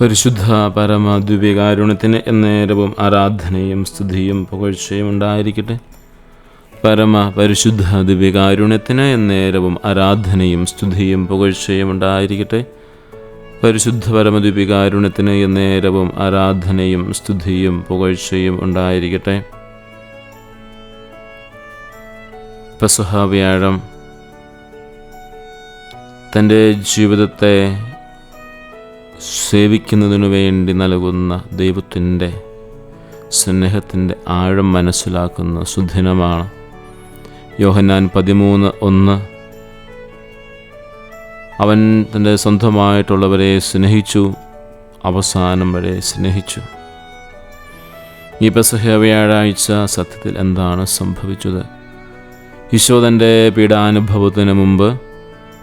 പരിശുദ്ധ പരമദ്വികാരുണ്യത്തിന് എന്നേരവും ആരാധനയും സ്തുതിയും പുകഴ്ചയും ഉണ്ടായിരിക്കട്ടെ. പരമ പരിശുദ്ധ ദിവ്യകാരുണ്യത്തിന് എന്നേരവും ആരാധനയും സ്തുതിയും പുകഴ്ചയും ഉണ്ടായിരിക്കട്ടെ. പരിശുദ്ധ പരമദ്വികാരുണ്യത്തിന് എന്നേരവും ആരാധനയും സ്തുതിയും പുകഴ്ചയും ഉണ്ടായിരിക്കട്ടെ. പെസഹ വ്യാഴം തന്റെ ജീവിതത്തെ സേവിക്കുന്നതിനു വേണ്ടി നൽകുന്ന ദൈവത്തിന്റെ സ്നേഹത്തിന്റെ ആഴം മനസ്സിലാക്കുന്ന സുദിനമാണ് യോഹന്നാൻ പതിമൂന്ന് ഒന്ന്. അവൻ തന്റെ സ്വന്തമായിട്ടുള്ളവരെ സ്നേഹിച്ചു അവസാനം വരെ സ്നേഹിച്ചു. ഈ പെസഹ വ്യാഴാഴ്ച സത്യത്തിൽ എന്താണ് സംഭവിച്ചത്? ഈശോ പീഡാനുഭവത്തിന് മുമ്പ്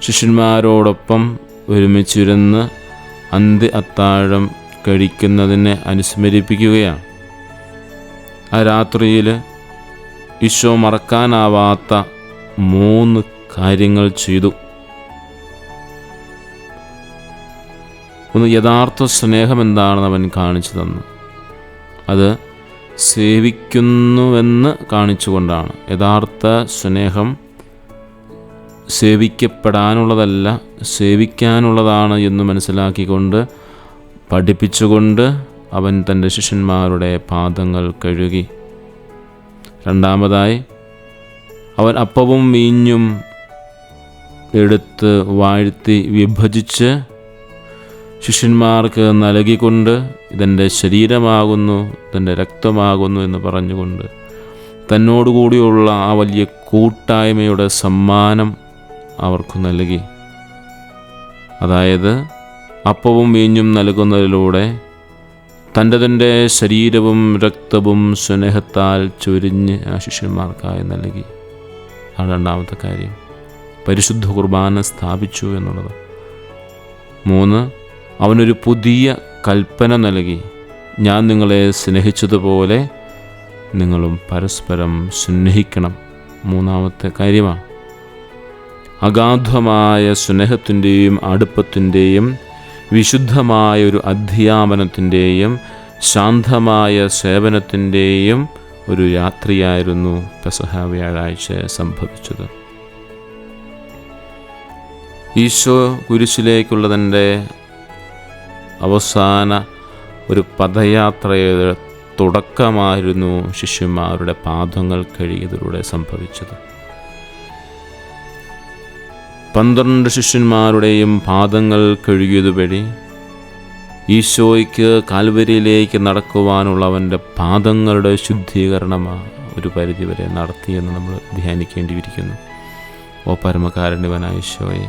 ശിഷ്യന്മാരോടൊപ്പം ഒരുമിച്ചിരുന്ന് അന്ത്യ അത്താഴം കഴിക്കുന്നതിനെ അനുസ്മരിപ്പിക്കുകയാണ്. ആ രാത്രിയിൽ ഈശോ മറക്കാനാവാത്ത മൂന്ന് കാര്യങ്ങൾ ചെയ്തു. ഒന്ന് യഥാർത്ഥ സ്നേഹം എന്താണെന്ന് അവൻ കാണിച്ചു തന്നു. അത് സേവിക്കുന്നുവെന്ന് കാണിച്ചുകൊണ്ടാണ്. യഥാർത്ഥ സ്നേഹം സേവിക്കപ്പെടാനുള്ളതല്ല സേവിക്കാനുള്ളതാണ് എന്ന് മനസ്സിലാക്കിക്കൊണ്ട് പഠിപ്പിച്ചുകൊണ്ട് അവൻ തന്റെ ശിഷ്യന്മാരുടെ പാദങ്ങൾ കഴുകി. രണ്ടാമതായി അവൻ അപ്പവും വീഞ്ഞും എടുത്ത് വാഴ്ത്തി വിഭജിച്ച് ശിഷ്യന്മാർക്ക് നൽകിക്കൊണ്ട് ഇതെന്റെ ശരീരമാകുന്നു ഇതെന്റെ രക്തമാകുന്നു എന്ന് പറഞ്ഞുകൊണ്ട് തന്നോടുകൂടിയുള്ള ആ വലിയ കൂട്ടായ്മയുടെ സമ്മാനം അവർക്ക് നൽകി. അതായത് അപ്പവും വീഞ്ഞും നൽകുന്നതിലൂടെ തന്റെ തന്റെ ശരീരവും രക്തവും സ്നേഹത്താൽ ചൊരിഞ്ഞ് ആ ശിഷ്യന്മാർക്കായി നൽകി. ആ രണ്ടാമത്തെ കാര്യം. പരിശുദ്ധ കുർബാന സ്ഥാപിച്ചു എന്നുള്ളത്. മൂന്ന് അവനൊരു പുതിയ കൽപ്പന നൽകി. ഞാൻ നിങ്ങളെ സ്നേഹിച്ചതുപോലെ നിങ്ങളും പരസ്പരം സ്നേഹിക്കണം. മൂന്നാമത്തെ കാര്യമാണ് അഗാധമായ സ്നേഹത്തിന്റെയും അടുപ്പത്തിന്റെയും വിശുദ്ധമായ ഒരു അധ്യാപനത്തിന്റെയും ശാന്തമായ സേവനത്തിന്റെയും ഒരു രാത്രിയായിരുന്നു പെസഹ വ്യാഴാഴ്ച സംഭവിച്ചത്. ഈശോ കുരിശിലേക്കുള്ള തന്റെ അവസാന ഒരു പദയാത്രയുടെ തുടക്കമായിരുന്നു ശിഷ്യന്മാരുടെ പാദങ്ങൾ കഴിയതിലൂടെ സംഭവിച്ചത്. പന്ത്രണ്ട് ശിഷ്യന്മാരുടെയും പാദങ്ങൾ കഴുകിയതുവഴി ഈശോയ്ക്ക് കാൽവരിയിലേക്ക് നടക്കുവാനുള്ളവന്റെ പാദങ്ങളുടെ ശുദ്ധീകരണമാണ് ഒരു പരിധിവരെ നടത്തിയെന്ന് നമ്മൾ ധ്യാനിക്കേണ്ടിയിരിക്കുന്നു. ഓ പരമകാരുണ്യവനായ ഈശോയെ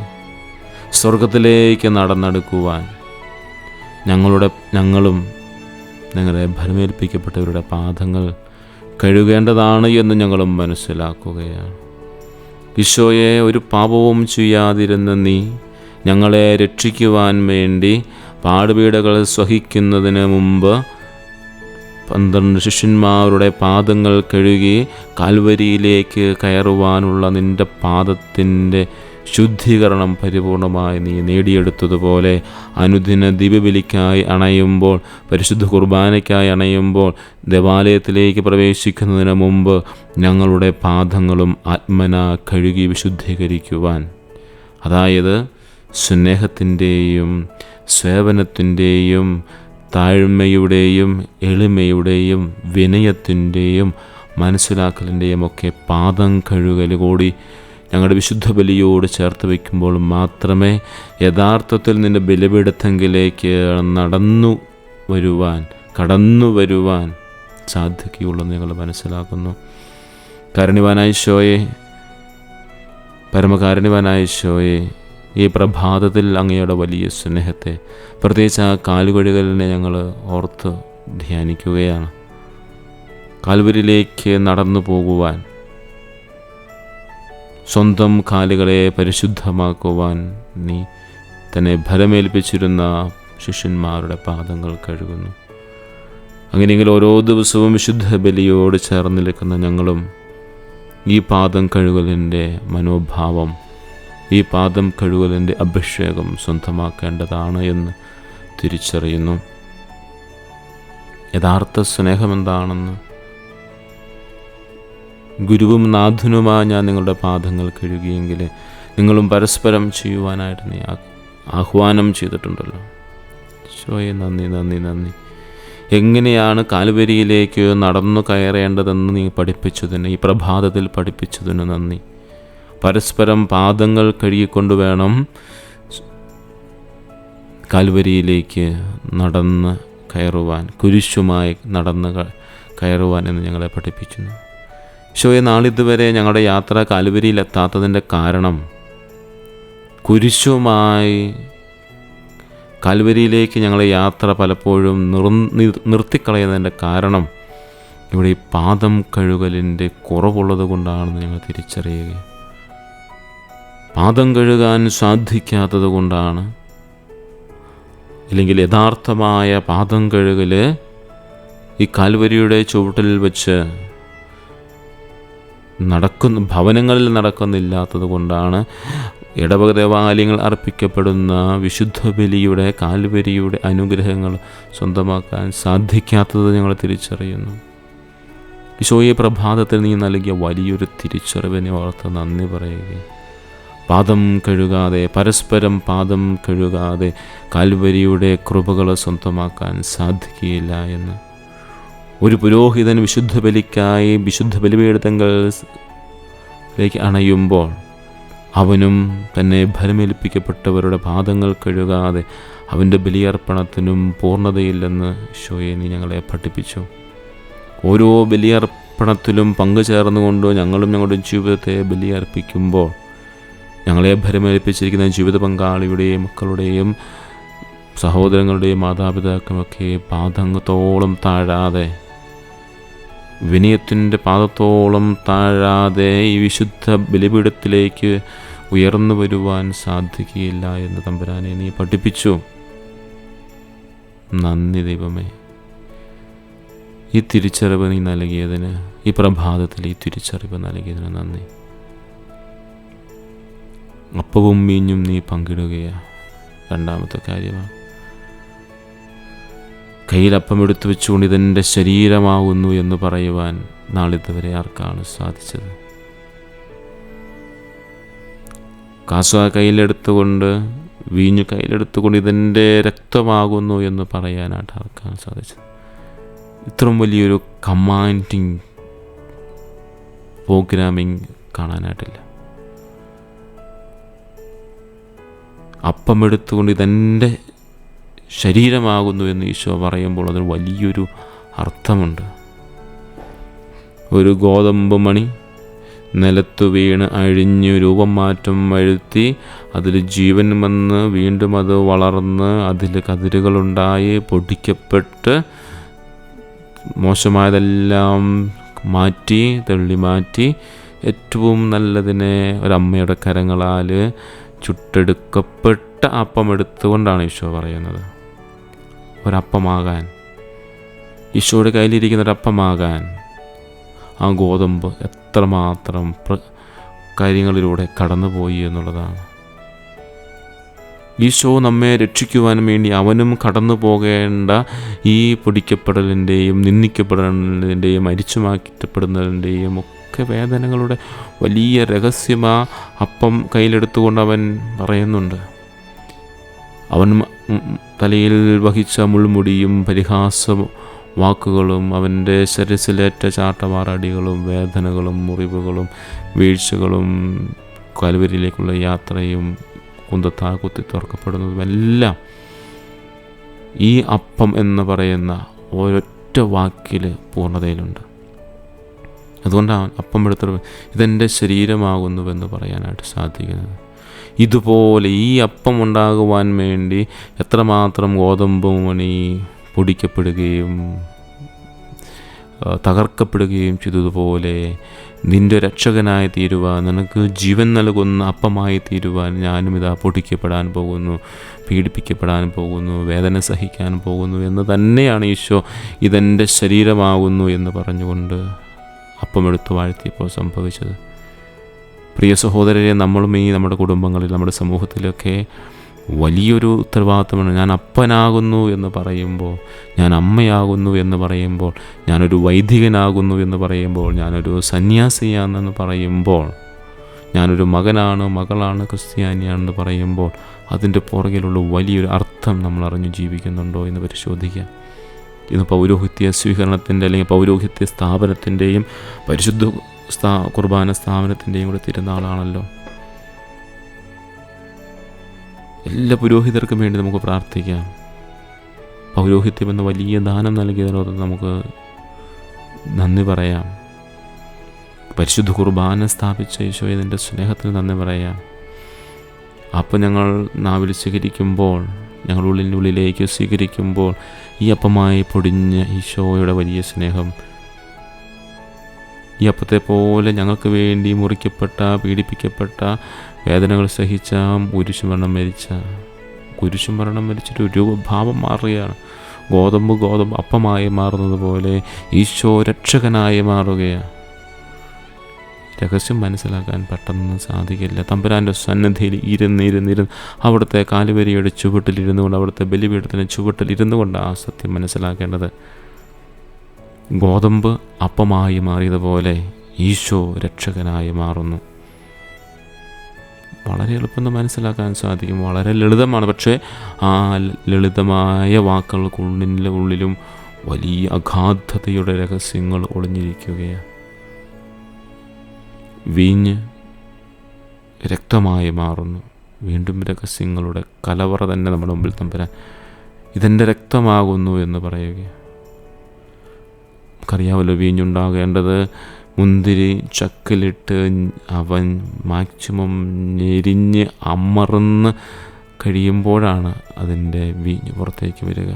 സ്വർഗത്തിലേക്ക് നടന്നെടുക്കുവാൻ ഞങ്ങളുടെ ഞങ്ങളും ഞങ്ങളെ ഭരമേൽപ്പിക്കപ്പെട്ടവരുടെ പാദങ്ങൾ കഴുകേണ്ടതാണ് എന്ന് ഞങ്ങളും മനസ്സിലാക്കുകയാണ്. ഈശോയെ ഒരു പാപവും ചെയ്യാതിരുന്ന നീ ഞങ്ങളെ രക്ഷിക്കുവാൻ വേണ്ടി പാടുപീടകൾ സഹിക്കുന്നതിന് മുമ്പ് പന്ത്രണ്ട് ശിഷ്യന്മാരുടെ പാദങ്ങൾ കഴുകി കാൽവരിയിലേക്ക് കയറുവാനുള്ള നിന്റെ പാദത്തിന്റെ ശുദ്ധീകരണം പരിപൂർണമായി നീ നേടിയെടുത്തതുപോലെ അനുദിന ദിവ്യബലിക്കായി അണയുമ്പോൾ പരിശുദ്ധ കുർബാനയ്ക്കായി അണയുമ്പോൾ ദേവാലയത്തിലേക്ക് പ്രവേശിക്കുന്നതിന് മുമ്പ് ഞങ്ങളുടെ പാദങ്ങളും ആത്മന കഴുകി വിശുദ്ധീകരിക്കുവാൻ. അതായത് സ്നേഹത്തിന്റെയും സേവനത്തിന്റെയും താഴ്മയുടെയും എളിമയുടെയും വിനയത്തിന്റെയും മനസ്സിലാക്കലിന്റെയും ഒക്കെ പാദം കഴുകൽ കൂടി ഞങ്ങളുടെ വിശുദ്ധ ബലിയോട് ചേർത്ത് വയ്ക്കുമ്പോൾ മാത്രമേ യഥാർത്ഥത്തിൽ നിന്റെ ബലിപീഠത്തെങ്കിലേക്ക് നടന്നു വരുവാൻ കടന്നു വരുവാൻ സാധിക്കുകയുള്ളൂ ഞങ്ങൾ മനസ്സിലാക്കുന്നു. കാരണിവാനായ ഷോയെ പരമകാരണിവാനായ ഷോയെ ഈ പ്രഭാതത്തിൽ അങ്ങയുടെ വലിയ സ്നേഹത്തെ പ്രത്യേകിച്ച് ആ കാലുകഴുകലിനെ ഞങ്ങൾ ഓർത്ത് ധ്യാനിക്കുകയാണ്. കാൽവരിലേക്ക് നടന്നു പോകുവാൻ സ്വന്തം കാലുകളെ പരിശുദ്ധമാക്കുവാൻ നീ തന്നെ ഫലമേൽപ്പിച്ചിരുന്ന ശിഷ്യന്മാരുടെ പാദങ്ങൾ കഴുകുന്നു. അങ്ങനെയെങ്കിൽ ഓരോ ദിവസവും വിശുദ്ധ ബലിയോട് ചേർന്ന് നിൽക്കുന്ന ഞങ്ങളും ഈ പാദം കഴുകലിന്റെ മനോഭാവം ഈ പാദം കഴുകലിന്റെ അഭിഷേകം സ്വന്തമാക്കേണ്ടതാണ് എന്ന് തിരിച്ചറിയുന്നു. യഥാർത്ഥ സ്നേഹമെന്താണെന്ന് ഗുരുവും നാഥനുമായ ഞാൻ നിങ്ങളുടെ പാദങ്ങൾ കഴുകിയെങ്കിൽ നിങ്ങളും പരസ്പരം ചെയ്യുവാനായിട്ട് നീ ആഹ്വാനം ചെയ്തിട്ടുണ്ടല്ലോ. ശോയെ നന്ദി നന്ദി നന്ദി. എങ്ങനെയാണ് കാൽവരിയിലേക്ക് നടന്നു കയറേണ്ടതെന്ന് നീ പഠിപ്പിച്ചതിന് ഈ പ്രഭാതത്തിൽ പഠിപ്പിച്ചതിന് നന്ദി. പരസ്പരം പാദങ്ങൾ കഴുകിക്കൊണ്ട് വേണം കാൽവരിയിലേക്ക് നടന്ന് കയറുവാൻ കുരിശുമായി നടന്ന് കയറുവാൻ എന്ന് ഞങ്ങളെ പഠിപ്പിക്കുന്നു. ഈശോയെ നാളിതുവരെ ഞങ്ങളുടെ യാത്ര കാൽവരിയിലെത്താത്തതിന്റെ കാരണം കുരിശുമായി കാൽവരിയിലേക്ക് ഞങ്ങളുടെ യാത്ര പലപ്പോഴും നിർ- നിർത്തിക്കളയുന്നതിന്റെ കാരണം ഇവിടെ ഈ പാദം കഴുകലിന്റെ കുറവുള്ളത് കൊണ്ടാണെന്ന് ഞങ്ങൾ തിരിച്ചറിയുക പാദം കഴുകാൻ സാധിക്കാത്തത് കൊണ്ടാണ്. അല്ലെങ്കിൽ യഥാർത്ഥമായ പാദം കഴുകൽ ഈ കാൽവരിയുടെ ചുവട്ടിൽ വെച്ച് നടക്കുന്ന ഭവനങ്ങളിൽ നടക്കുന്നില്ലാത്തത് കൊണ്ടാണ് ഇടവക ദേവാലയങ്ങൾ അർപ്പിക്കപ്പെടുന്ന വിശുദ്ധ ബലിയുടെ കാൽവരിയുടെ അനുഗ്രഹങ്ങൾ സ്വന്തമാക്കാൻ സാധിക്കാത്തത് ഞങ്ങൾ തിരിച്ചറിയുന്നു. ഈശോയെ പ്രഭാതത്തിൽ നീ നൽകിയ വലിയൊരു തിരിച്ചറിവിനെ ഓർത്ത് നന്ദി പറയുക പാദം കഴുകാതെ പരസ്പരം പാദം കഴുകാതെ കാൽവരിയുടെ കൃപകൾ സ്വന്തമാക്കാൻ സാധിക്കുകയില്ല എന്ന് ഒരു പുരോഹിതൻ വിശുദ്ധ ബലിക്കായി വിശുദ്ധ ബലിപീഠങ്ങളിലേക്ക് അണയുമ്പോൾ അവനും തന്നെ ഭരമേൽപ്പിക്കപ്പെട്ടവരുടെ പാദങ്ങൾ കഴുകാതെ അവന്റെ ബലിയർപ്പണത്തിനും പൂർണതയില്ലെന്ന് നീ ഞങ്ങളെ പഠിപ്പിച്ചു. ഓരോ ബലിയർപ്പണത്തിലും പങ്കുചേർന്നുകൊണ്ട് ഞങ്ങളും ഞങ്ങളുടെ ജീവിതത്തെ ബലിയർപ്പിക്കുമ്പോൾ ഞങ്ങളെ ഭരമേൽപ്പിച്ചിരിക്കുന്ന ജീവിത പങ്കാളിയുടെയും മക്കളുടെയും സഹോദരങ്ങളുടെയും മാതാപിതാക്കളുമൊക്കെ പാദങ്ങത്തോളം താഴാതെ വിനയത്തിന്റെ പാദത്തോളം താഴാതെ ഈ വിശുദ്ധ ബലിപീഠത്തിലേക്ക് ഉയർന്നു വരുവാൻ സാധിക്കുകയില്ല എന്ന് തമ്പുരാനെ നീ പഠിപ്പിച്ചു. നന്ദി ദൈവമേ. ഈ തിരിച്ചറിവ് നീ നൽകിയതിന് ഈ പ്രഭാതത്തിൽ ഈ തിരിച്ചറിവ് നൽകിയതിന് നന്ദി. അപ്പവും മീഞ്ഞും നീ പങ്കിടുകയാണ് രണ്ടാമത്തെ കാര്യമാണ്. കയ്യിൽ അപ്പം എടുത്തു വെച്ചുകൊണ്ട് ഇതെന്റെ ശരീരമാകുന്നു എന്ന് പറയുവാൻ നാളിതുവരെ ആർക്കാണ് സാധിച്ചത്? കാസ കയ്യിലെടുത്തുകൊണ്ട് വീഞ്ഞു കയ്യിലെടുത്തുകൊണ്ട് ഇതെന്റെ രക്തമാകുന്നു എന്ന് പറയാനായിട്ട് ആർക്കാണ് സാധിച്ചത്? ഇത്രയും വലിയൊരു കമാൻഡിങ് പ്രോഗ്രാമിംഗ് കാണാനായിട്ടില്ല. അപ്പം എടുത്തുകൊണ്ട് ഇതെന്റെ ശരീരമാകുന്നു എന്ന് ഈശോ പറയുമ്പോൾ അതിന് വലിയൊരു അർത്ഥമുണ്ട്. ഒരു ഗോതമ്പ് മണി നിലത്തു വീണ് അഴിഞ്ഞ് രൂപം മാറ്റം വരുത്തി അതിൽ ജീവൻ വന്ന് വീണ്ടും അത് വളർന്ന് അതിൽ കതിരുകളുണ്ടായി പൊടിക്കപ്പെട്ട് മോശമായതെല്ലാം മാറ്റി തള്ളി മാറ്റി ഏറ്റവും നല്ലതിനെ ഒരമ്മയുടെ കരങ്ങളാൽ ചുട്ടെടുക്കപ്പെട്ട അപ്പം എടുത്തുകൊണ്ടാണ് ഈശോ പറയുന്നത്. ഒരപ്പമാകാൻ. ഈശോയുടെ കയ്യിലിരിക്കുന്ന ഒരപ്പമാകാൻ. ആ ഗോതമ്പ് എത്രമാത്രം കാര്യങ്ങളിലൂടെ കടന്നുപോയി എന്നുള്ളതാണ്. ഈശോ നമ്മെ രക്ഷിക്കുവാൻ വേണ്ടി അവനും കടന്നു പോകേണ്ട ഈ പൊടിക്കപ്പെടലിന്റെയും നിന്ദിക്കപ്പെടലിന്റെയും അരിച്ചുമാറ്റപ്പെടുന്നതിന്റെയും ഒക്കെ വേദനകളുടെ വലിയ രഹസ്യമാ അപ്പം കയ്യിലെടുത്തുകൊണ്ട് അവൻ പറയുന്നുണ്ട്. അവൻ തലയിൽ വഹിച്ച മുൾമുടിയും പരിഹാസ വാക്കുകളും അവന്റെ ശരസിലേറ്റ ചാട്ടവാറടികളും വേദനകളും മുറിവുകളും വീഴ്ചകളും കാൽവരിയിലേക്കുള്ള യാത്രയും കുന്തത്താ കുത്തി തുറക്കപ്പെടുന്നതും എല്ലാം ഈ അപ്പം എന്ന് പറയുന്ന ഒരൊറ്റ വാക്കിൽ പൂർണതയിലുണ്ട്. അതുകൊണ്ടാണ് അപ്പം എടുത്ത ഇതെന്റെ ശരീരമാകുന്നുവെന്ന് പറയാനായിട്ട് സാധിക്കുന്നത്. ഇതുപോലെ ഈ അപ്പം ഉണ്ടാകുവാൻ വേണ്ടി എത്രമാത്രം ഗോതമ്പ് മണി പൊടിക്കപ്പെടുകയും തകർക്കപ്പെടുകയും ചെയ്തതുപോലെ നിന്റെ രക്ഷകനായി തീരുവാൻ നിനക്ക് ജീവൻ നൽകുന്ന അപ്പമായി തീരുവാൻ ഞാനും ഇതാ പൊടിക്കപ്പെടാൻ പോകുന്നു പീഡിപ്പിക്കപ്പെടാൻ പോകുന്നു വേദന സഹിക്കാൻ പോകുന്നു എന്ന് തന്നെയാണ് ഈശോ ഇതെന്റെ ശരീരമാകുന്നു എന്ന് പറഞ്ഞുകൊണ്ട് അപ്പമെടുത്ത് വാഴ്ത്തിയപ്പോൾ സംഭവിച്ചത്. പ്രിയ സഹോദരരെ നമ്മളും ഈ നമ്മുടെ കുടുംബങ്ങളിൽ നമ്മുടെ സമൂഹത്തിലൊക്കെ വലിയൊരു ഉത്തരവാദിത്തമാണ്. ഞാൻ അപ്പനാകുന്നു എന്ന് പറയുമ്പോൾ ഞാൻ അമ്മയാകുന്നു എന്ന് പറയുമ്പോൾ ഞാനൊരു വൈദികനാകുന്നു എന്ന് പറയുമ്പോൾ ഞാനൊരു സന്യാസിയാണെന്ന് പറയുമ്പോൾ ഞാനൊരു മകനാണ് മകളാണ് ക്രിസ്ത്യാനിയാണെന്ന് പറയുമ്പോൾ അതിന്റെ പുറകിലുള്ള വലിയൊരു അർത്ഥം നമ്മൾ അറിഞ്ഞു ജീവിക്കുന്നുണ്ടോ എന്ന് പരിശോധിക്കുക. ഇന്ന് പൗരോഹിത്യ സ്വീകരണത്തിന്റെ അല്ലെങ്കിൽ പൗരോഹിത്യ സ്ഥാപനത്തിന്റെയും പരിശുദ്ധ സ്ഥാ കുർബാന സ്ഥാപനത്തിന്റെയും കൂടെ തിരുനാളാണല്ലോ എല്ലാ പുരോഹിതർക്കും വേണ്ടി നമുക്ക് പ്രാർത്ഥിക്കാം. പൗരോഹിത്യം എന്ന വലിയ ദാനം നൽകിയതിനോട് നമുക്ക് നന്ദി പറയാം. പരിശുദ്ധ കുർബാന സ്ഥാപിച്ച ഈശോയെ നിന്റെ സ്നേഹത്തിന് നന്ദി പറയാം. അപ്പം ഞങ്ങൾ നാവിൽ സ്വീകരിക്കുമ്പോൾ ഞങ്ങളുള്ളിനുള്ളിലേക്ക് സ്വീകരിക്കുമ്പോൾ ഈ അപ്പമായി പൊടിഞ്ഞ ഈശോയുടെ വലിയ സ്നേഹം ഈ അപ്പത്തെ പോലെ ഞങ്ങൾക്ക് വേണ്ടി മുറിക്കപ്പെട്ട പീഡിപ്പിക്കപ്പെട്ട വേദനകൾ സഹിച്ച കുരിശുമരണം മരിച്ച കുരിശുമരണം മരിച്ചിട്ട് രൂപഭാവം മാറുകയാണ്. ഗോതമ്പ് ഗോതമ്പ് അപ്പമായി മാറുന്നത് പോലെ ഈശോ രക്ഷകനായി മാറുകയാണ്. രഹസ്യം മനസ്സിലാക്കാൻ പെട്ടെന്ന് സാധിക്കില്ല. തമ്പുരാന്റെ സന്നദ്ധിയിൽ ഇരുന്ന് ഇരുന്നിരുന്ന് അവിടുത്തെ കാലുവരിയുടെ ചുവട്ടിലിരുന്നു കൊണ്ട് അവിടുത്തെ ബലിപീഠത്തിന്റെ ചുവട്ടിലിരുന്നു കൊണ്ട് ആ സത്യം മനസ്സിലാക്കേണ്ടത്. ഗോതമ്പ് അപ്പമായി മാറിയതുപോലെ ഈശോ രക്ഷകനായി മാറുന്നു. വളരെ എളുപ്പം മനസ്സിലാക്കാൻ സാധിക്കും. വളരെ ലളിതമാണ്. പക്ഷേ ആ ലളിതമായ വാക്കുകൾക്കുള്ളിന്റെ ഉള്ളിലും വലിയ അഗാധതയുടെ രഹസ്യങ്ങൾ ഒളിഞ്ഞിരിക്കുകയാണ്. വീഞ്ഞ് രക്തമായി മാറുന്നു. വീണ്ടും രഹസ്യങ്ങളുടെ കലവറ തന്നെ നമ്മുടെ മുമ്പിൽ തമ്പരാൻ. ഇതെന്റെ രക്തമാകുന്നു എന്ന് പറയുക നമുക്കറിയാമല്ലോ വീഞ്ഞുണ്ടാകേണ്ടത്. മുന്തിരി ചക്കിലിട്ട് അവൻ മാക്സിമം ഞെരിഞ്ഞ് അമർന്ന് കഴിയുമ്പോഴാണ് അതിന്റെ വീഞ്ഞ് പുറത്തേക്ക് വരിക.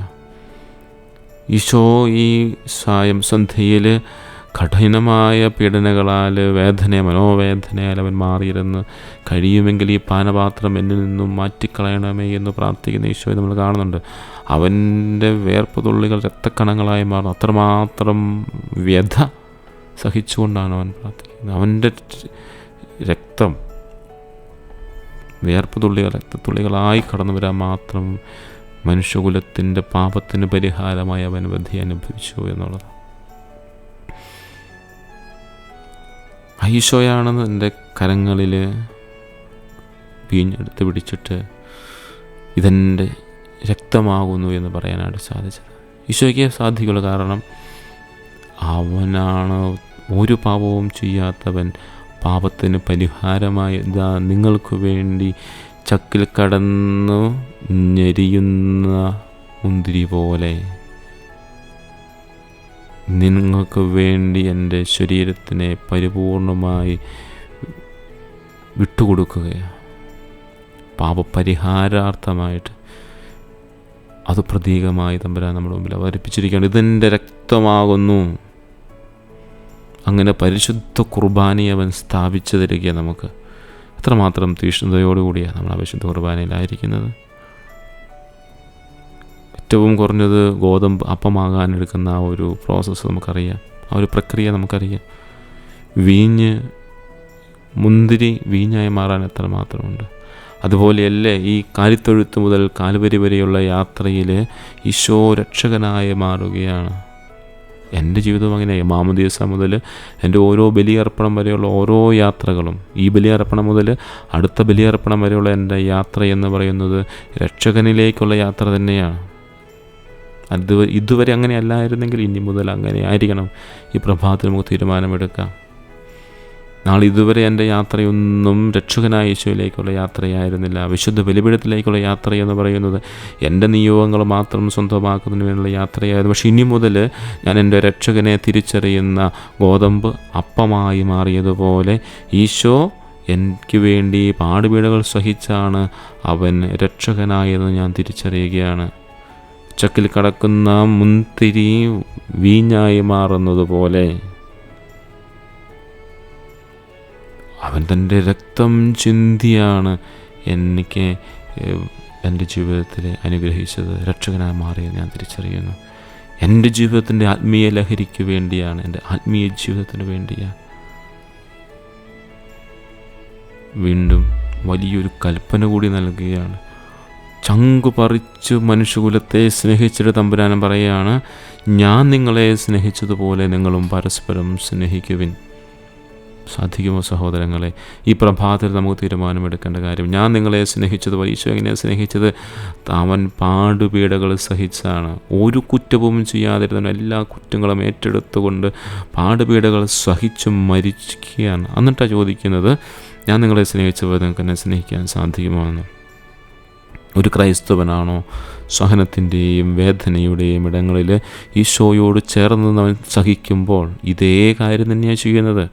ഈശോ ഈ സായം സന്ധ്യയിൽ കഠിനമായ പീഡനകളാൽ വേദന മനോവേദനയാൽ അവൻ മാറിയിരുന്ന് കഴിയുമെങ്കിൽ ഈ പാനപാത്രം എന്നിൽ നിന്നും മാറ്റിക്കളയണമേ എന്ന് പ്രാർത്ഥിക്കുന്ന ഈശോയെ നമ്മൾ കാണുന്നുണ്ട്. അവന്റെ വേർപ്പ് തുള്ളികൾ രക്തക്കണങ്ങളായി മാറുന്നു. അത്രമാത്രം വ്യഥ സഹിച്ചുകൊണ്ടാണ് അവൻ പ്രാർത്ഥിക്കുന്നത്. അവന്റെ രക്തം വേർപ്പ് തുള്ളികൾ രക്തത്തുള്ളികളായി കടന്നു വരാൻ മാത്രം മനുഷ്യകുലത്തിന്റെ പാപത്തിന് പരിഹാരമായി അവൻ വധി അനുഭവിച്ചു എന്നുള്ളത് ഈശോയാണെന്ന് എന്റെ കരങ്ങളിൽ വീഞ്ഞെടുത്ത് പിടിച്ചിട്ട് ഇതെന്റെ രക്തമാകുന്നു എന്ന് പറയാനായിട്ട് സാധിച്ചത്. ഈശോയ്ക്ക് സാധിക്കുള്ളൂ കാരണം അവനാണ് ഒരു പാപവും ചെയ്യാത്തവൻ. പാപത്തിന് പരിഹാരമായി ഇതാ നിങ്ങൾക്ക് വേണ്ടി ചക്കിൽ കടന്നു ഞെരിയുന്ന മുന്തിരി പോലെ. നിങ്ങൾക്ക് വേണ്ടി എന്റെ ശരീരത്തിനെ പരിപൂർണമായി വിട്ടുകൊടുക്കുകയാണ്. പാപപരിഹാരാർത്ഥമായിട്ട് അത് പ്രതീകമായി തമ്പുരാൻ നമ്മുടെ മുമ്പിൽ അവതരിപ്പിച്ചിരിക്കുകയാണ്. ഇതെന്റെ രക്തമാകുന്നു. അങ്ങനെ പരിശുദ്ധ കുർബാനയെ അവൻ സ്ഥാപിച്ചു തരിക നമുക്ക്. എത്രമാത്രം തീഷ്ണതയോടുകൂടിയാണ് നമ്മൾ ആ വിശുദ്ധ കുർബാനയിലായിരിക്കുന്നത്. ഏറ്റവും കുറഞ്ഞത് ഗോതമ്പ് അപ്പമാകാൻ എടുക്കുന്ന ആ ഒരു പ്രോസസ്സ് നമുക്കറിയാം. ആ ഒരു പ്രക്രിയ നമുക്കറിയാം. വീഞ്ഞ് മുന്തിരി വീഞ്ഞായി മാറാൻ എത്ര മാത്രമുണ്ട്. അതുപോലെയല്ലേ ഈ കാലിത്തൊഴുത്ത് മുതൽ കാൽവരി വരെയുള്ള യാത്രയിൽ ഈശോ രക്ഷകനായി മാറുകയാണ്. എന്റെ ജീവിതം അങ്ങനെയായി. മാമദീസ മുതൽ എന്റെ ഓരോ ബലിയർപ്പണം വരെയുള്ള ഓരോ യാത്രകളും ഈ ബലിയർപ്പണം മുതൽ അടുത്ത ബലിയർപ്പണം വരെയുള്ള എന്റെ യാത്ര എന്ന് പറയുന്നത് രക്ഷകനിലേക്കുള്ള യാത്ര തന്നെയാണ്. അത് ഇതുവരെ അങ്ങനെ അല്ലായിരുന്നെങ്കിൽ ഇനി മുതൽ അങ്ങനെ ആയിരിക്കണം. ഈ പ്രഭാതത്തിൽ നമുക്ക് തീരുമാനമെടുക്കാം. നാളെ ഇതുവരെ എന്റെ യാത്രയൊന്നും രക്ഷകനായ യേശുവിലേക്കുള്ള യാത്രയായിരുന്നില്ല. വിശുദ്ധ ബലിപീഠത്തിലേക്കുള്ള യാത്ര എന്ന് പറയുന്നത് എന്റെ നിയോഗങ്ങൾ മാത്രം സ്വന്തമാക്കുന്നതിന് വേണ്ടിയുള്ള യാത്രയായിരുന്നു. പക്ഷേ ഇനി മുതൽ ഞാൻ എന്റെ രക്ഷകനെ തിരിച്ചറിയുന്ന ഗോതമ്പ് അപ്പമായി മാറിയതുപോലെ ഈശോ എനിക്ക് വേണ്ടി പാടുപീടകൾ സഹിച്ചാണ് അവൻ രക്ഷകനായെന്ന് ഞാൻ തിരിച്ചറിയുകയാണ്. ചക്കിൽ കടക്കുന്ന മുന്തിരി വീഞ്ഞായി മാറുന്നത് പോലെ അവൻ തന്റെ രക്തം ചിന്തിയാണ് എനിക്ക് എന്റെ ജീവിതത്തിൽ അനുഗ്രഹിച്ചത്. രക്ഷകനായി മാറിയത് ഞാൻ തിരിച്ചറിയുന്നു. എന്റെ ജീവിതത്തിന്റെ ആത്മീയ ലഹരിക്ക് വേണ്ടിയാണ് എന്റെ ആത്മീയ ജീവിതത്തിന് വേണ്ടിയാണ്. വീണ്ടും വലിയൊരു കൽപ്പന കൂടി നൽകുകയാണ്. ചങ്കു പറിച്ചു മനുഷ്യകുലത്തെ സ്നേഹിച്ചിട്ട് തമ്പുരാനം പറയുകയാണ് ഞാൻ നിങ്ങളെ സ്നേഹിച്ചതുപോലെ നിങ്ങളും പരസ്പരം സ്നേഹിക്കുവിൻ. സാധിക്കുമോ സഹോദരങ്ങളെ? ഈ പ്രഭാതത്തിൽ നമുക്ക് തീരുമാനമെടുക്കേണ്ട കാര്യം ഞാൻ നിങ്ങളെ സ്നേഹിച്ചത് ഈശോ എങ്ങനെയാണ് സ്നേഹിച്ചത്? അവൻ പാടുപീടകൾ സഹിച്ചാണ്. ഒരു കുറ്റവും ചെയ്യാതിരുന്ന എല്ലാ കുറ്റങ്ങളും ഏറ്റെടുത്തുകൊണ്ട് പാടുപീടകൾ സഹിച്ചു മരിക്കുകയാണ്. എന്നിട്ടാണ് ചോദിക്കുന്നത് ഞാൻ നിങ്ങളെ സ്നേഹിച്ചപ്പോൾ നിങ്ങൾക്ക് എന്നെ സ്നേഹിക്കാൻ സാധിക്കുമോ എന്ന്? ഒരു ക്രൈസ്തവനാണോ? സഹനത്തിന്റെയും വേദനയുടെയും ഇടങ്ങളിൽ ഈശോയോട് ചേർന്ന് അവൻ സഹിക്കുമ്പോൾ ഇതേ കാര്യം തന്നെയാണ് ചെയ്യുന്നത്.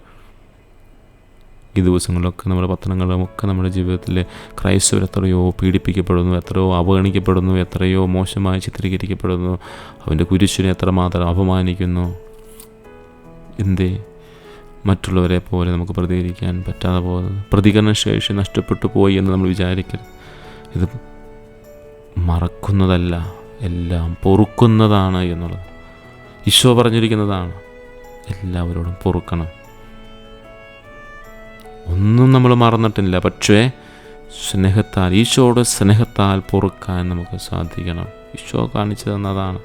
ഈ ദിവസങ്ങളിലൊക്കെ നമ്മുടെ പത്രങ്ങളിലും ഒക്കെ നമ്മുടെ ജീവിതത്തിൽ ക്രൈസ്തവർ എത്രയോ പീഡിപ്പിക്കപ്പെടുന്നു എത്രയോ അവഗണിക്കപ്പെടുന്നു എത്രയോ മോശമായി ചിത്രീകരിക്കപ്പെടുന്നു. അവന്റെ കുരിശിനെ എത്രമാത്രം അപമാനിക്കുന്നു. എന്തേ? മറ്റുള്ളവരെ പോലെ നമുക്ക് പ്രതികരിക്കാൻ പറ്റാതെ പോകുന്നത്. പ്രതികരണശേഷി നഷ്ടപ്പെട്ടു പോയി എന്ന് നമ്മൾ വിചാരിക്കരുത്. ഇത് മറക്കുന്നതല്ല എല്ലാം പൊറുക്കുന്നതാണ് എന്നുള്ളത്. ഈശോ പറഞ്ഞിരിക്കുന്നതാണ് എല്ലാവരോടും പൊറുക്കണം. ഒന്നും നമ്മൾ മറന്നിട്ടില്ല പക്ഷേ സ്നേഹത്താൽ ഈശോയുടെ സ്നേഹത്താൽ പൊറുക്കാൻ നമുക്ക് സാധിക്കണം. ഈശോ കാണിച്ചു തന്നതാണ്.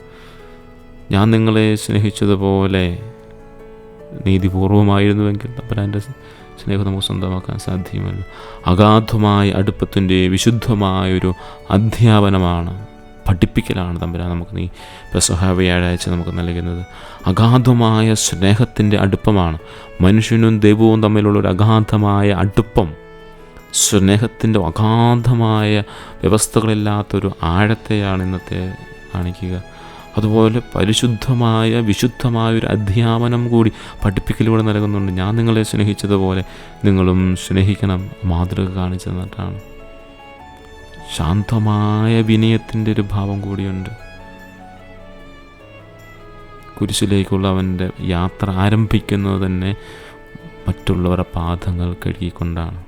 ഞാൻ നിങ്ങളെ സ്നേഹിച്ചതുപോലെ നീതിപൂർവമായിരുന്നുവെങ്കിൽ തമ്പുരാന്റെ സ്നേഹം നമുക്ക് സ്വന്തമാക്കാൻ സാധ്യമല്ല. അഗാധമായ അടുപ്പത്തിന്റെ വിശുദ്ധമായൊരു അധ്യാപനമാണ് പഠിപ്പിക്കലാണ് തമ്പുരാൻ നമുക്ക് നീ പെസഹ വ്യാഴാഴ്ച നമുക്ക് നൽകുന്നത്. അഗാധമായ സ്നേഹത്തിന്റെ അടുപ്പമാണ്. മനുഷ്യനും ദൈവവും തമ്മിലുള്ള ഒരു അഗാധമായ അടുപ്പം. സ്നേഹത്തിന്റെ അഗാധമായ വ്യവസ്ഥകളില്ലാത്തൊരു ആഴത്തെയാണ് ഇന്നത്തെ കാണിക്കുക. അതുപോലെ പരിശുദ്ധമായ വിശുദ്ധമായ ഒരു അധ്യാപനം കൂടി പഠിപ്പിക്കലൂടെ നൽകുന്നുണ്ട്. ഞാൻ നിങ്ങളെ സ്നേഹിച്ചതുപോലെ നിങ്ങളും സ്നേഹിക്കണം. മാതൃക കാണിച്ചു തന്നിട്ടാണ്. ശാന്തമായ വിനയത്തിന്റെ ഒരു ഭാവം കൂടിയുണ്ട്. കുരിശിലേക്കുള്ള അവന്റെ യാത്ര ആരംഭിക്കുന്നത് തന്നെ മറ്റുള്ളവരുടെ പാദങ്ങൾ കഴുകിക്കൊണ്ടാണ്.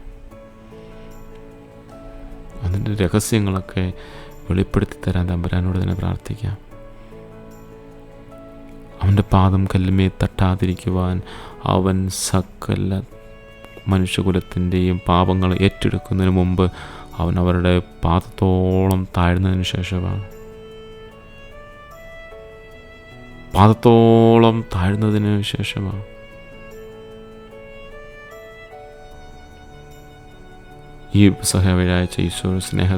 അതിന്റെ രഹസ്യങ്ങളൊക്കെ വെളിപ്പെടുത്തി തരാൻ തമ്പുരാനോട് തന്നെ പ്രാർത്ഥിക്കാം. അവന്റെ പാദം കല്ലുമേ തട്ടാതിരിക്കുവാൻ അവൻ സകല മനുഷ്യകുലത്തിന്റെയും പാപങ്ങൾ ഏറ്റെടുക്കുന്നതിന് മുമ്പ് അവൻ അവരുടെ പാദത്തോളം താഴ്ന്നതിന് ശേഷമാണ്. പാദത്തോളം താഴ്ന്നതിന് ശേഷമാണ്. ഈ സഹവ്യാഴ്ച ഈശ്വര സ്നേഹ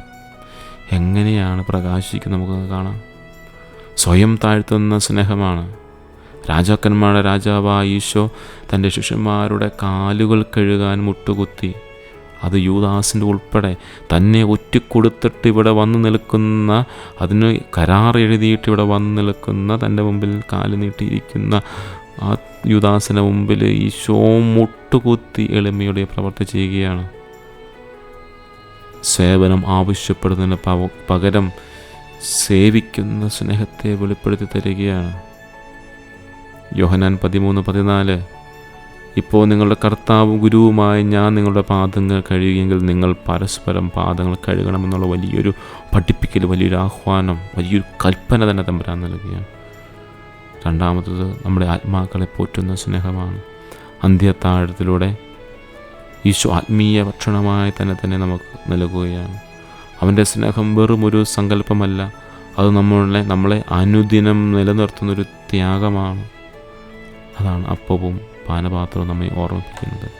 എങ്ങനെയാണ് പ്രകാശിക്കുന്നത് നമുക്ക് കാണാം. സ്വയം താഴ്ത്തുന്ന സ്നേഹമാണ്. രാജാക്കന്മാരുടെ രാജാവായ ഈശോ തന്റെ ശിഷ്യന്മാരുടെ കാലുകൾ കഴുകാൻ മുട്ടുകുത്തി അത് യൂദാസിന്റെ ഉൾപ്പെടെ തന്നെ ഒറ്റിക്കൊടുത്തിട്ട് ഇവിടെ വന്ന് നിൽക്കുന്ന അതിന് കരാർ എഴുതിയിട്ട് ഇവിടെ വന്ന് നിൽക്കുന്ന തന്റെ മുമ്പിൽ കാൽ നീട്ടിയിരിക്കുന്ന ആ യുദാസിന്റെ മുമ്പിൽ ഈശോ മുട്ടുകുത്തി എളിമയുടെ പ്രവർത്തി ചെയ്യുകയാണ്. സേവനം ആവശ്യപ്പെടുന്നതിന് പകരം സേവിക്കുന്ന സ്നേഹത്തെ വെളിപ്പെടുത്തി തരികയാണ്. യോഹനാൻ പതിമൂന്ന് പതിനാല്. ഇപ്പോൾ നിങ്ങളുടെ കർത്താവും ഗുരുവുമായി ഞാൻ നിങ്ങളുടെ പാദങ്ങൾ കഴുകിയെങ്കിൽ നിങ്ങൾ പരസ്പരം പാദങ്ങൾ കഴുകണമെന്നുള്ള വലിയൊരു പഠിപ്പിക്കൽ വലിയൊരു ആഹ്വാനം വലിയൊരു കൽപ്പന തന്നെ തമ്പരാൻ നൽകുകയാണ്. രണ്ടാമത്തത് നമ്മുടെ ആത്മാക്കളെ പോറ്റുന്ന സ്നേഹമാണ്. അന്ത്യത്താഴത്തിലൂടെ ഈശോ ആത്മീയ ഭക്ഷണമായി തന്നെ തന്നെ നമുക്ക് നൽകുകയാണ്. അവന്റെ സ്നേഹം വെറും ഒരു സങ്കല്പമല്ല. അത് നമ്മളെ നമ്മളെ അനുദിനം നിലനിർത്തുന്നൊരു ത്യാഗമാണ്. അതാണ് അപ്പവും പാനപാത്രവും നമ്മെ ഓർമ്മിപ്പിക്കുന്നത്.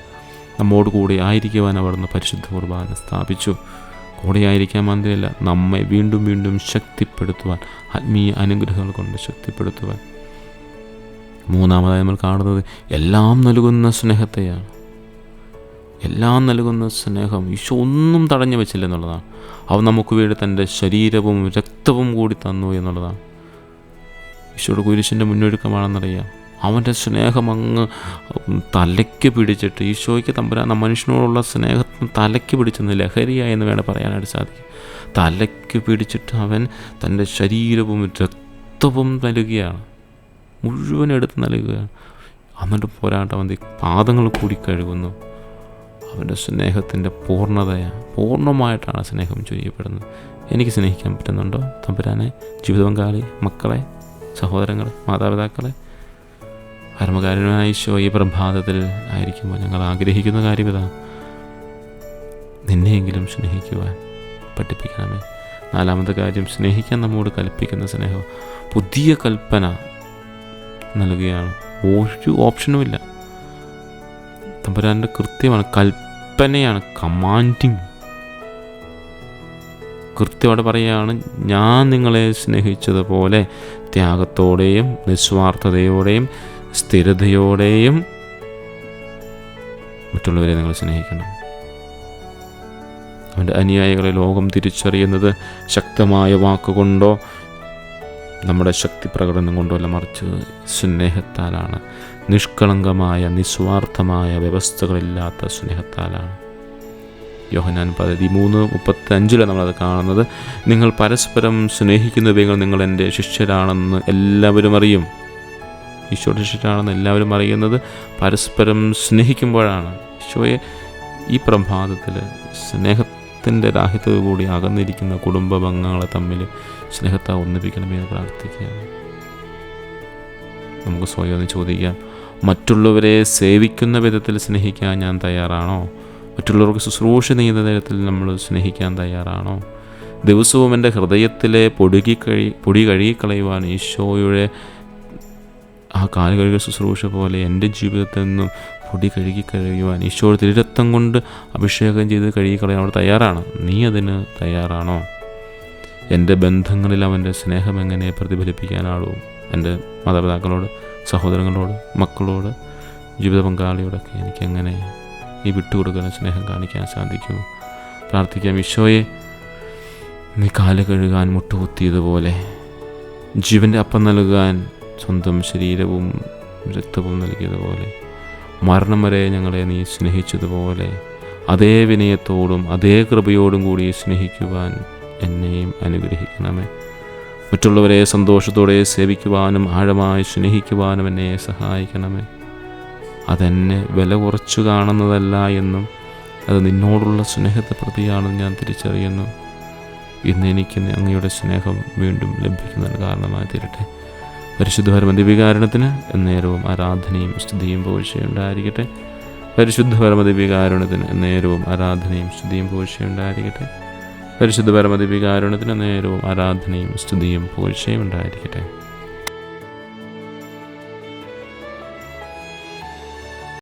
നമ്മോട് കൂടെ ആയിരിക്കുവാൻ അവിടുന്ന് പരിശുദ്ധ കുർബാന സ്ഥാപിച്ചു. കൂടെ ആയിരിക്കാൻ മാത്രമല്ല നമ്മെ വീണ്ടും വീണ്ടും ശക്തിപ്പെടുത്തുവാൻ ആത്മീയ അനുഗ്രഹങ്ങൾ കൊണ്ട് ശക്തിപ്പെടുത്തുവാൻ. മൂന്നാമതായി നമ്മൾ കാണുന്നത് എല്ലാം നൽകുന്ന സ്നേഹത്തെയാണ്. എല്ലാം നൽകുന്ന സ്നേഹം ഈശോ ഒന്നും തടഞ്ഞു വെച്ചില്ല എന്നുള്ളതാണ്. അവൻ നമുക്ക് വേണ്ടി തന്റെ ശരീരവും രക്തവും കൂടി തന്നു എന്നുള്ളതാണ്. ഈശോയുടെ കുരിശിന്റെ മുന്നൊരുക്കമാണെന്നറിയാം. അവന്റെ സ്നേഹം അങ്ങ് തലയ്ക്ക് പിടിച്ചിട്ട് ഈശോയ്ക്ക് തമ്പുരാൻ മനുഷ്യനോടുള്ള സ്നേഹത്തിന് തലയ്ക്ക് പിടിച്ചെന്ന് ലഹരിയായി എന്ന് വേണം പറയാനായിട്ട് സാധിക്കും. തലയ്ക്ക് പിടിച്ചിട്ട് അവൻ തന്റെ ശരീരവും രക്തവും നൽകുകയാണ്. മുഴുവൻ എടുത്ത് നൽകുകയാണ്. എന്നിട്ട് പോരാട്ടം അവന്റെ പാദങ്ങൾ കൂടി കഴുകുന്നു. അവന്റെ സ്നേഹത്തിന്റെ പൂർണതയാണ് പൂർണമായിട്ടാണ് സ്നേഹം ചൊരിയപ്പെടുന്നത്. എനിക്ക് സ്നേഹിക്കാൻ പറ്റുന്നുണ്ടോ തമ്പുരാനെ? ജീവിതപങ്കാളി മക്കളെ സഹോദരങ്ങളെ മാതാപിതാക്കളെ? പരമകാരുണ്യമായ ഈശോ ഈ പ്രഭാതത്തിൽ ആയിരിക്കുമ്പോൾ ഞങ്ങൾ ആഗ്രഹിക്കുന്ന കാര്യം ഇതാ നിന്നെയെങ്കിലും സ്നേഹിക്കുവാൻ പഠിപ്പിക്കണമേ. നാലാമത്തെ കാര്യം സ്നേഹിക്കാൻ നമ്മോട് കൽപ്പിക്കുന്ന സ്നേഹം. പുതിയ കൽപ്പന നൽകുകയാണ്. ഒരു ഓപ്ഷനുമില്ല തമ്പുരാന്റെ കൃത്യമാണ്. കൽപ്പനയാണ്. കമാൻഡിങ്. കൃത്യമായിട്ട് പറയുകയാണ് ഞാൻ നിങ്ങളെ സ്നേഹിച്ചതുപോലെ ത്യാഗത്തോടെയും നിസ്വാർത്ഥതയോടെയും സ്ഥിരതയോടെയും മറ്റുള്ളവരെ നിങ്ങൾ സ്നേഹിക്കണം. അവന്റെ അനുയായികളെ ലോകം തിരിച്ചറിയുന്നത് ശക്തമായ വാക്കുകൊണ്ടോ നമ്മുടെ ശക്തി പ്രകടനം കൊണ്ടോ അല്ല മറിച്ച് സ്നേഹത്താലാണ്. നിഷ്കളങ്കമായ നിസ്വാർത്ഥമായ വ്യവസ്ഥകളില്ലാത്ത സ്നേഹത്താലാണ്. യോഹനാൻ പതിമൂന്ന് മുപ്പത്തി അഞ്ചിലാണ് നമ്മളത് കാണുന്നത്. നിങ്ങൾ പരസ്പരം സ്നേഹിക്കുന്നവെങ്കിൽ നിങ്ങൾ എന്റെ ശിഷ്യരാണെന്ന് എല്ലാവരും അറിയും. ശിഷ്യരാണെന്ന് എല്ലാവരും അറിയുന്നത് പരസ്പരം സ്നേഹിക്കുമ്പോഴാണ്. ഈശോയെ ഈ പ്രഭാതത്തിൽ സ്നേഹത്തിന്റെ കൂടി അകന്നിരിക്കുന്ന കുടുംബ ബംഗങ്ങളെ തമ്മിൽ സ്നേഹത്തെ ഒന്നിപ്പിക്കണമെന്ന് പ്രാർത്ഥിക്കുകയാണ്. നമുക്ക് സ്വയം ഒന്ന് ചോദിക്കാം മറ്റുള്ളവരെ സേവിക്കുന്ന വിധത്തിൽ സ്നേഹിക്കാൻ ഞാൻ തയ്യാറാണോ? മറ്റുള്ളവർക്ക് ശുശ്രൂഷ ചെയ്യുന്ന തരത്തിൽ നമ്മൾ സ്നേഹിക്കാൻ തയ്യാറാണോ? ദിവസവും എന്റെ ഹൃദയത്തിലെ പൊടുകി കഴി പൊടി കഴുകിക്കളയുവാൻ ഈശോയുടെ ആ കാലുകഴുക ശുശ്രൂഷ പോലെ എന്റെ ജീവിതത്തിൽ നിന്നും പൊടി കഴുകി കഴിയുവാൻ ഈശോ തിരുരക്തം കൊണ്ട് അഭിഷേകം ചെയ്ത് കഴുകി കളയാൻ അവൾ തയ്യാറാണ്. നീ അതിന് തയ്യാറാണോ? എന്റെ ബന്ധങ്ങളിൽ അവന്റെ സ്നേഹം എങ്ങനെ പ്രതിഫലിപ്പിക്കാനാളും എന്റെ മാതാപിതാക്കളോട് സഹോദരങ്ങളോട് മക്കളോട് ജീവിത പങ്കാളിയോടൊക്കെ എനിക്കെങ്ങനെ ഈ വിട്ടുകൊടുക്കുന്ന സ്നേഹം കാണിക്കാൻ സാധിക്കുമോ പ്രാർത്ഥിക്കാം ഈശോയെ നീ കാൽ കഴുകാൻ മുട്ടുകുത്തിയതുപോലെ ജീവന്റെ അപ്പം നൽകാൻ സ്വന്തം ശരീരവും രക്തവും നൽകിയതുപോലെ മരണം വരെ ഞങ്ങളെ നീ സ്നേഹിച്ചതുപോലെ അതേ വിനയത്തോടും അതേ കൃപയോടും കൂടി സ്നേഹിക്കുവാൻ എന്നെയും അനുഗ്രഹിക്കണമേ. മറ്റുള്ളവരെ സന്തോഷത്തോടെ സേവിക്കുവാനും ആഴമായി സ്നേഹിക്കുവാനും എന്നെ സഹായിക്കണമേ. അതെന്നെ വില കുറച്ചു കാണുന്നതല്ല എന്നും അത് നിന്നോടുള്ള സ്നേഹത്തെ പ്രതിയാണെന്ന് ഞാൻ തിരിച്ചറിയുന്നു. ഇന്ന് എനിക്ക് അങ്ങയുടെ സ്നേഹം വീണ്ടും ലഭിക്കുന്നതിന് കാരണമായി തീരട്ടെ. പരിശുദ്ധ പരമദിവികാരണത്തിന് എന്നേരവും ആരാധനയും സ്തുതിയും പോഴ്ചയുണ്ടായിരിക്കട്ടെ പരിശുദ്ധ പരമദിവികാരണത്തിന് എന്നേരവും ആരാധനയും സ്തുതിയും പോഴ്ചയുണ്ടായിരിക്കട്ടെ പരിശുദ്ധ പരമദിവികാരണത്തിന് നേരവും ആരാധനയും സ്തുതിയും പോഴ്ചയും ഉണ്ടായിരിക്കട്ടെ